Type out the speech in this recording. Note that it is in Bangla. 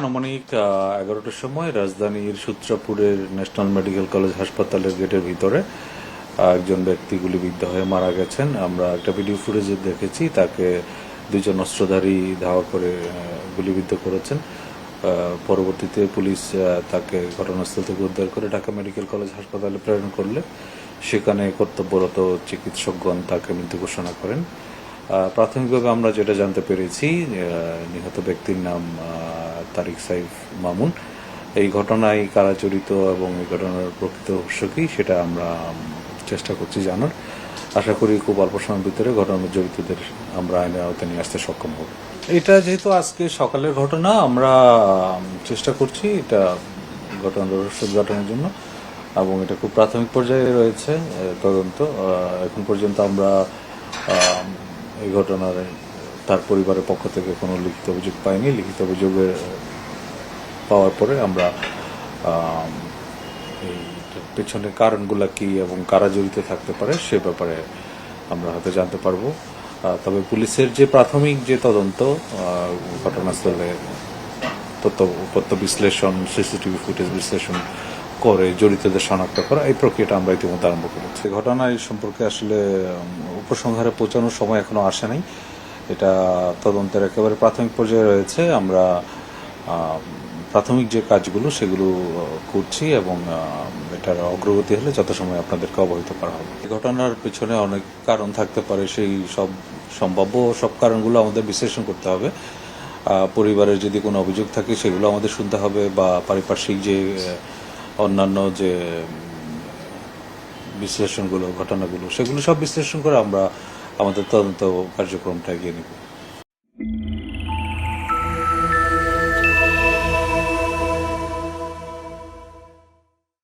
আনুমানিক এগারোটার সময় রাজধানীর সূত্রাপুরের ন্যাশনাল মেডিকেল কলেজ হাসপাতালের গেটের ভিতরে একজন ব্যক্তি গুলিবিদ্ধ হয়ে মারা গেছেন। আমরা একটা ভিডিও ফুটেজে দেখেছি, তাকে দুজন অস্ত্রধারী ধাওয়া করে গুলিবিদ্ধ করেছেন। পরবর্তীতে পুলিশ তাকে ঘটনাস্থল থেকে উদ্ধার করে ঢাকা মেডিকেল কলেজ হাসপাতালে প্রেরণ করলে। সেখানে কর্তব্যরত চিকিৎসকগণ তাকে মৃত্যু ঘোষণা করেন। প্রাথমিকভাবে আমরা যেটা জানতে পেরেছি নিহত ব্যক্তির নাম তারিক সাইফ মামুন। এই ঘটনায় কারা জড়িত এবং এই ঘটনার প্রকৃত উৎস কি, সেটা আমরা চেষ্টা করছি জানার। আশা করি খুব অল্প সময়ের ভিতরে ঘটনার জড়িতদের আমরা আইনের আওতায় নিয়ে আসতে সক্ষম হব। এটা যেহেতু আজকে সকালের ঘটনা, আমরা চেষ্টা করছি এটা ঘটনার রহস্য উদ্ঘাটনের জন্য। এবং এটা খুব প্রাথমিক পর্যায়ে রয়েছে তদন্ত। এখন পর্যন্ত আমরা এই ঘটনার, তার পরিবারের পক্ষ থেকে কোনো লিখিত অভিযোগ পাইনি। লিখিত অভিযোগের পাওয়ার পরে আমরা এই পেছনের কারণগুলো কি এবং কারা জড়িত থাকতে পারে সে ব্যাপারে আমরা হয়তো জানতে পারব। তবে পুলিশের যে প্রাথমিক যে তদন্ত ঘটনাস্থলে তথ্য তথ্য বিশ্লেষণ, সিসিটিভি ফুটেজ বিশ্লেষণ করে জড়িতদের শনাক্ত করা, এই প্রক্রিয়াটা আমরা ইতিমধ্যে আরম্ভ করেছি। ঘটনা এই সম্পর্কে আসলে উপসংহারে পৌঁছানোর সময় এখনও আসে নাই। এটা তদন্তের একেবারে প্রাথমিক পর্যায়ে রয়েছে। আমরা প্রাথমিক যে কাজগুলো সেগুলো করছি এবং এটার অগ্রগতি হলে যথাসময়ে আপনাদেরকে অবহিত করা হবে। ঘটনার পেছনে অনেক কারণ থাকতে পারে, সেই সব সম্ভাব্য সব কারণগুলো আমাদের বিশ্লেষণ করতে হবে। পরিবারের যদি কোনো অভিযোগ থাকে সেগুলো আমাদের শুনতে হবে বা পারিপার্শ্বিক যে অন্যান্য যে বিশ্লেষণগুলো, ঘটনাগুলো, সেগুলো সব বিশ্লেষণ করে আমরা আমাদের তদন্ত কার্যক্রমটা এগিয়ে নেব।